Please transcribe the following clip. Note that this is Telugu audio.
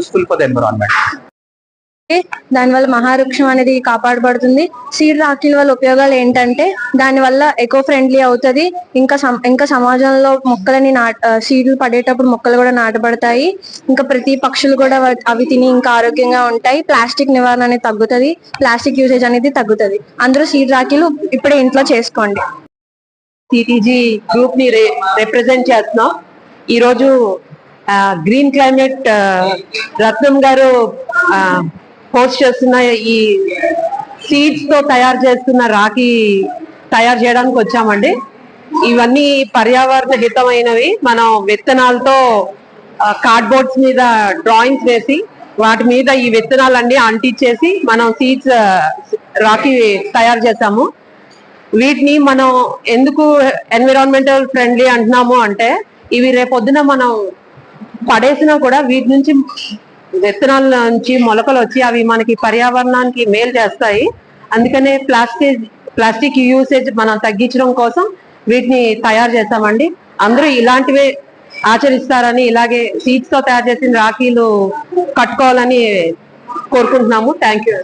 యూస్ఫుల్ ఫర్ ద ఎన్విరాన్మెంట్ దానివల్ల మహావృక్షం అనేది కాపాడబడుతుంది. సీడ్ రాఖీల వల్ల ఉపయోగాలు ఏంటంటే దాని వల్ల ఎకో ఫ్రెండ్లీ అవుతుంది. ఇంకా ఇంకా సమాజంలో మొక్కలని నాట సీడ్లు పడేటప్పుడు మొక్కలు కూడా నాటబడతాయి. ఇంకా ప్రతి పక్షులు కూడా అవి తిని ఇంకా ఆరోగ్యంగా ఉంటాయి. ప్లాస్టిక్ నివారణ అనేది తగ్గుతుంది. ప్లాస్టిక్ యూసేజ్ అనేది తగ్గుతుంది. అందరూ సీడ్ రాఖీలు ఇప్పుడే ఇంట్లో చేసుకోండి. సిటీజీ గ్రూప్ని రిప్రజెంట్ చేస్తున్నాం. ఈరోజు గ్రీన్ క్లైమేట్ రత్నం గారు పోస్ట్ చేస్తున్న ఈ సీడ్స్తో తయారు చేస్తున్న రాఖీ తయారు చేయడానికి వచ్చామండి. ఇవన్నీ పర్యావరణ హితమైనవి. మనం విత్తనాలతో కార్డ్బోర్డ్స్ మీద డ్రాయింగ్స్ వేసి వాటి మీద ఈ విత్తనాలన్నీ అంటించేసి మనం సీడ్స్ రాఖీ తయారు చేసాము వీటిని మనం ఎందుకు ఎన్విరాన్మెంటల్ ఫ్రెండ్లీ అంటున్నాము అంటే ఇవి రేపొద్దున మనం పడేసినా కూడా వీటి నుంచి విత్తనాల నుంచి మొలకలు వచ్చి అవి మనకి పర్యావరణానికి మేలు చేస్తాయి. అందుకనే ప్లాస్టిక్ ప్లాస్టిక్ యూసేజ్ మనం తగ్గించడం కోసం వీటిని తయారు చేస్తామండి. అందరూ ఇలాంటివే ఆచరిస్తారని ఇలాగే సీడ్స్తో తయారు చేసిన రాఖీలు కట్టుకోవాలని కోరుకుంటున్నాము. Thank you